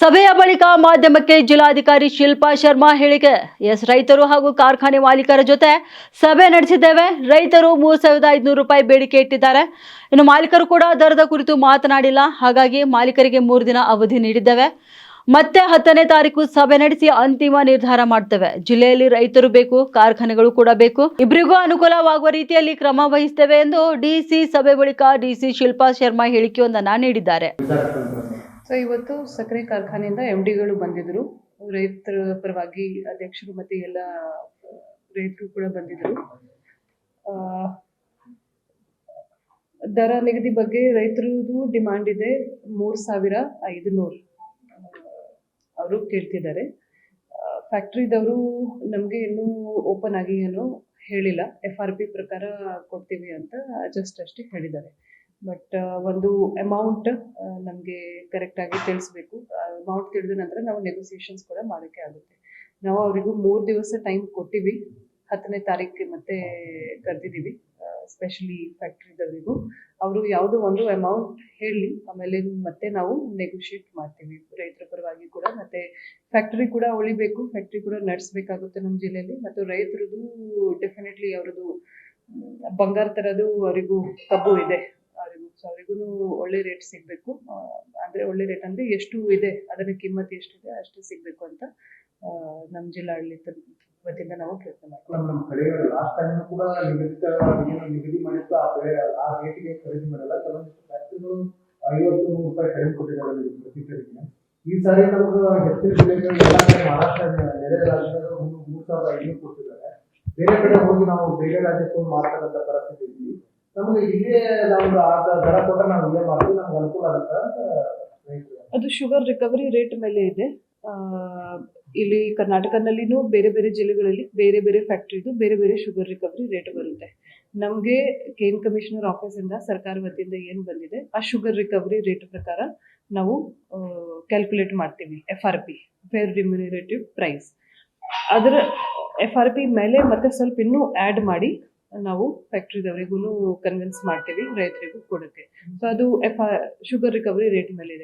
ಸಭೆಯ ಬಳಿಕ ಮಾಧ್ಯಮಕ್ಕೆ ಜಿಲ್ಲಾಧಿಕಾರಿ ಶಿಲ್ಪಾ ಶರ್ಮಾ ಹೇಳಿಕೆ. ಎಸ್, ರೈತರು ಹಾಗೂ ಕಾರ್ಖಾನೆ ಮಾಲೀಕರ ಜೊತೆ ಸಭೆ ನಡೆಸಿದ್ದೇವೆ. ರೈತರು ಮೂರು ಸಾವಿರದ ಐದುನೂರು ರೂಪಾಯಿ ಬೇಡಿಕೆ ಇಟ್ಟಿದ್ದಾರೆ. ಇನ್ನು ಮಾಲೀಕರು ಕೂಡ ದರದ ಕುರಿತು ಮಾತನಾಡಿಲ್ಲ. ಹಾಗಾಗಿ ಮಾಲೀಕರಿಗೆ ಮೂರು ದಿನ ಅವಧಿ ನೀಡಿದ್ದೇವೆ. ಮತ್ತೆ ಹತ್ತನೇ ತಾರೀಕು ಸಭೆ ನಡೆಸಿ ಅಂತಿಮ ನಿರ್ಧಾರ ಮಾಡ್ತೇವೆ. ಜಿಲ್ಲೆಯಲ್ಲಿ ರೈತರು ಬೇಕು, ಕಾರ್ಖಾನೆಗಳು ಕೂಡ ಬೇಕು. ಇಬ್ಬರಿಗೂ ಅನುಕೂಲವಾಗುವ ರೀತಿಯಲ್ಲಿ ಕ್ರಮ ವಹಿಸ್ತೇವೆ ಎಂದು ಡಿಸಿ ಸಭೆ ಬಳಿಕ ಡಿಸಿ ಶಿಲ್ಪಾ ಶರ್ಮಾ ಹೇಳಿಕೆಯೊಂದನ್ನು ನೀಡಿದ್ದಾರೆ. ಸೊ ಇವತ್ತು ಸಕ್ಕರೆ ಕಾರ್ಖಾನೆಯಿಂದ ಎಂ ಡಿಗಳು ಬಂದಿದ್ರು. ರೈತರ ಪರವಾಗಿ ಅಧ್ಯಕ್ಷರು ಮತ್ತೆ ಎಲ್ಲ ರೈತರು ಕೂಡ ಬಂದಿದ್ರು. ದರ ನಿಗದಿ ಬಗ್ಗೆ ರೈತರದು ಡಿಮಾಂಡ್ ಇದೆ ಮೂರು ಸಾವಿರ ಐದುನೂರು ಅವರು ಕೇಳ್ತಿದ್ದಾರೆ. ಫ್ಯಾಕ್ಟ್ರಿದವರು ನಮಗೆ ಇನ್ನೂ ಓಪನ್ ಆಗಿ ಏನು ಹೇಳಿಲ್ಲ. ಎಫ್ ಆರ್ ಪಿ ಪ್ರಕಾರ ಕೊಡ್ತೀವಿ ಅಂತ ಜಸ್ಟ್ ಅಷ್ಟೇ ಹೇಳಿದ್ದಾರೆ. ಬಟ್ ಒಂದು ಅಮೌಂಟ್ ನಮಗೆ ಕರೆಕ್ಟಾಗಿ ತಿಳಿಸ್ಬೇಕು. ಅಮೌಂಟ್ ತಿಳಿದ ನಂತರ ನಾವು ನೆಗೋಸಿಯೇಷನ್ಸ್ ಕೂಡ ಮಾಡೋಕ್ಕೆ ಆಗುತ್ತೆ. ನಾವು ಅವರಿಗೂ ಮೂರು ದಿವಸ ಟೈಮ್ ಕೊಟ್ಟಿವಿ. ಹತ್ತನೇ ತಾರೀಕು ಮತ್ತೆ ಕರೆದಿದ್ದೀವಿ ಸ್ಪೆಷಲಿ ಫ್ಯಾಕ್ಟ್ರಿದವರಿಗೂ ಅವರು ಯಾವುದೋ ಒಂದು ಅಮೌಂಟ್ ಹೇಳಿ, ಆಮೇಲೆ ಮತ್ತೆ ನಾವು ನೆಗೋಷಿಯೇಟ್ ಮಾಡ್ತೀವಿ. ರೈತರ ಪರವಾಗಿ ಕೂಡ ಮತ್ತೆ ಫ್ಯಾಕ್ಟ್ರಿ ಕೂಡ ಉಳಿಬೇಕು. ಫ್ಯಾಕ್ಟ್ರಿ ಕೂಡ ನಡೆಸಬೇಕಾಗುತ್ತೆ ನಮ್ಮ ಜಿಲ್ಲೆಯಲ್ಲಿ ಮತ್ತು ರೈತರದು ಡೆಫಿನೆಟ್ಲಿ ಅವ್ರದ್ದು ಬಂಗಾರ ಥರದ್ದು ಅವರಿಗೂ ಕಬ್ಬು ಇದೆ. ಸೊ ಅವರಿಗೂ ಒಳ್ಳೆ ರೇಟ್ ಸಿಗಬೇಕು. ಅಂದರೆ ಒಳ್ಳೆ ರೇಟ್ ಅಂದರೆ ಎಷ್ಟು ಇದೆ, ಅದರ ಕಿಮ್ಮತ್ತು ಎಷ್ಟಿದೆ ಅಷ್ಟು ಸಿಗಬೇಕು ಅಂತ ನಮ್ಮ ಜಿಲ್ಲಾಡಳಿತದ ವತಿಯಿಂದ ನಾವು ಪ್ರಯತ್ನ ಮಾಡ್ತೀವಿ. ಈ ಸಾರಿ ಹೆಚ್ಚಿನ ಕೊಟ್ಟಿದ್ದಾರೆ. ಬೇರೆ ಕಡೆ ಹೋಗಿ ನಾವು ಬೇರೆ ರಾಜ್ಯಕ್ಕೆ ಹೋಗಿ ಮಾರ್ತಕ್ಕಂಥ ಪರಿಸ್ಥಿತಿ ಅದು ಶುಗರ್ ರಿಕವರಿ ರೇಟ್ ಮೇಲೆ ಇದೆ. ಇಲ್ಲಿ ಕರ್ನಾಟಕದಲ್ಲಿನೂ ಬೇರೆ ಬೇರೆ ಜಿಲ್ಲೆಗಳಲ್ಲಿ ಬೇರೆ ಬೇರೆ ಫ್ಯಾಕ್ಟ್ರಿದು ಬೇರೆ ಬೇರೆ ಶುಗರ್ ರಿಕವರಿ ರೇಟ್ ಬರುತ್ತೆ. ನಮಗೆ ಕೇನ್ ಕಮಿಷನರ್ ಆಫೀಸಿಂದ ಸರ್ಕಾರ ವತಿಯಿಂದ ಏನು ಬಂದಿದೆ, ಆ ಶುಗರ್ ರಿಕವರಿ ರೇಟ್ ಪ್ರಕಾರ ನಾವು ಕ್ಯಾಲ್ಕುಲೇಟ್ ಮಾಡ್ತೀವಿ F R P fair remunerative price ಅದರ ಎಫ್ ಆರ್ ಪಿ ಮೇಲೆ ಮತ್ತೆ ಸ್ವಲ್ಪ ಇನ್ನೂ ಆ್ಯಡ್ ಮಾಡಿ ನಾವು ಫ್ಯಾಕ್ಟ್ರಿದವರಿಗೂ ಕನ್ವಿನ್ಸ್ ಮಾಡ್ತೀವಿ ರೈತರಿಗೂ ಕೊಡುತ್ತೆ. ಸೊ ಅದು ಎಫ್ ಶುಗರ್ ರಿಕವರಿ ರೇಟ್ ಮೇಲೆ ಇದೆ